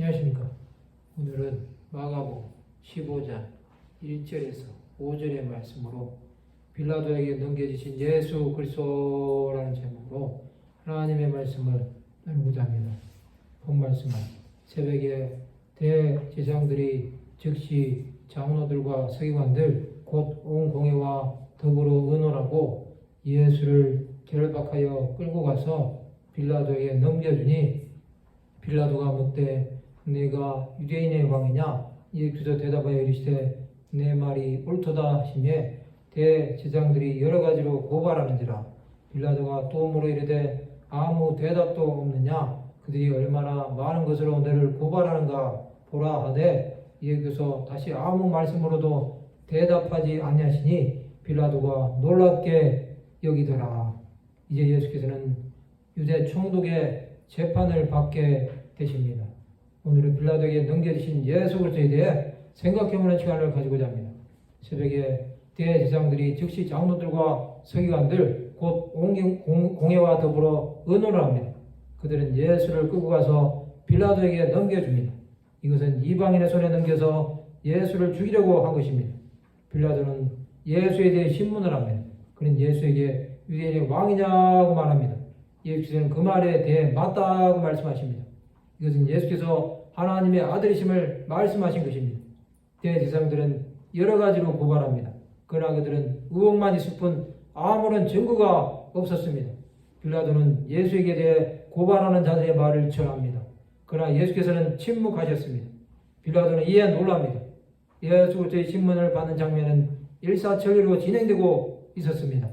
안녕하십니까. 오늘은 마가복음 15장 1절에서 5절의 말씀으로 빌라도에게 넘겨주신 예수 그리스도라는 제목으로 하나님의 말씀을 나누고자 합니다. 본 말씀은 새벽에 대제장들이 즉시 장로들과 서기관들 곧 온 공회와 더불어 의논하고 예수를 결박하여 끌고 가서 빌라도에게 넘겨주니 빌라도가 묻되 내가 유대인의 왕이냐? 예수께서 대답하여 이르시되 내 말이 옳도다 하시매 대제장들이 여러 가지로 고발하는지라. 빌라도가 또 물어 이르되 아무 대답도 없느냐? 그들이 얼마나 많은 것으로 너를 고발하는가 보라 하되 예수께서 다시 아무 말씀으로도 대답하지 아니하시니 빌라도가 놀랍게 여기더라. 이제 예수께서는 유대 총독의 재판을 받게 되십니다. 오늘은 빌라도에게 넘겨주신 예수 그리스도에 대해 생각해보는 시간을 가지고자 합니다. 새벽에 대제장들이 즉시 장로들과 서기관들 곧 공회와 더불어 의논을 합니다. 그들은 예수를 끌고 가서 빌라도에게 넘겨줍니다. 이것은 이방인의 손에 넘겨서 예수를 죽이려고 한 것입니다. 빌라도는 예수에 대해 신문을 합니다. 그는 예수에게 유대인의 왕이냐고 말합니다. 예수께서는 그 말에 대해 맞다고 말씀하십니다. 이것은 예수께서 하나님의 아들이심을 말씀하신 것입니다. 대제사장들은 여러 가지로 고발합니다. 그러나 그들은 의혹만 있을 뿐 아무런 증거가 없었습니다. 빌라도는 예수에게 대해 고발하는 자들의 말을 전합니다. 그러나 예수께서는 침묵하셨습니다. 빌라도는 이에 놀랍니다. 예수 그리스도의 신문을 받는 장면은 일사천리로 진행되고 있었습니다.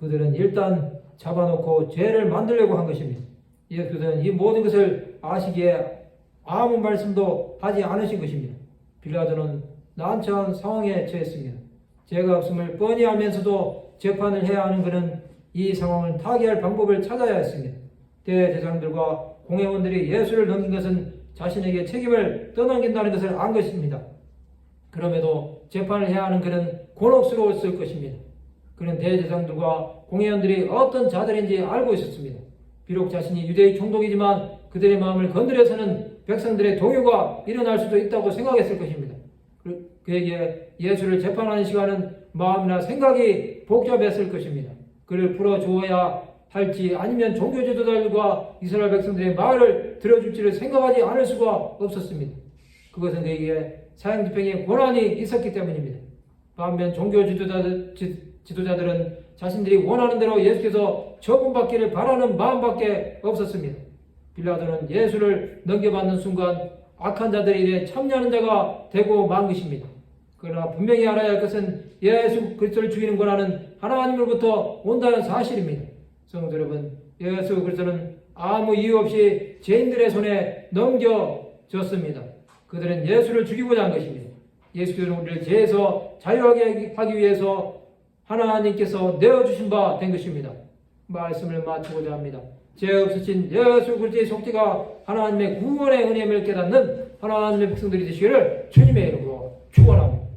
그들은 일단 잡아놓고 죄를 만들려고 한 것입니다. 예수께서는 이 모든 것을 아시기에 아무 말씀도 하지 않으신 것입니다. 빌라도는 난처한 상황에 처했습니다. 죄가 없음을 뻔히 알면서도 재판을 해야 하는 그는 이 상황을 타개할 방법을 찾아야 했습니다. 대제장들과 공회원들이 예수를 넘긴 것은 자신에게 책임을 떠넘긴다는 것을 안 것입니다. 그럼에도 재판을 해야 하는 그는 곤혹스러웠을 것입니다. 그는 대제장들과 공회원들이 어떤 자들인지 알고 있었습니다. 비록 자신이 유대의 총독이지만 그들의 마음을 건드려서는 백성들의 동요가 일어날 수도 있다고 생각했을 것입니다. 그- 그에게 예수를 재판하는 시간은 마음이나 생각이 복잡했을 것입니다. 그를 풀어주어야 할지 아니면 종교 지도자들과 이스라엘 백성들의 말을 들어줄지를 생각하지 않을 수가 없었습니다. 그것은 그에게 사형 집행의 권한이 있었기 때문입니다. 반면 종교 지도자들, 지- 지도자들은 자신들이 원하는 대로 예수께서 처분받기를 바라는 마음밖에 없었습니다. 빌라도는 예수를 넘겨받는 순간 악한 자들의 일에 참여하는 자가 되고 만 것입니다. 그러나 분명히 알아야 할 것은 예수 그리스도를 죽이는 권한은 하나님으로부터 온다는 사실입니다. 성도 여러분, 예수 그리스도는 아무 이유 없이 죄인들의 손에 넘겨졌습니다. 그들은 예수를 죽이고자 한 것입니다. 예수께서는 우리를 죄에서 자유하게 하기 위해서 하나님께서 내어주신 바 된 것입니다. 말씀을 마치고자 합니다. 죄 없으신 예수 그리스도의 속죄가 하나님의 구원의 은혜임을 깨닫는 하나님의 백성들이 되시기를 주님의 이름으로 축원합니다.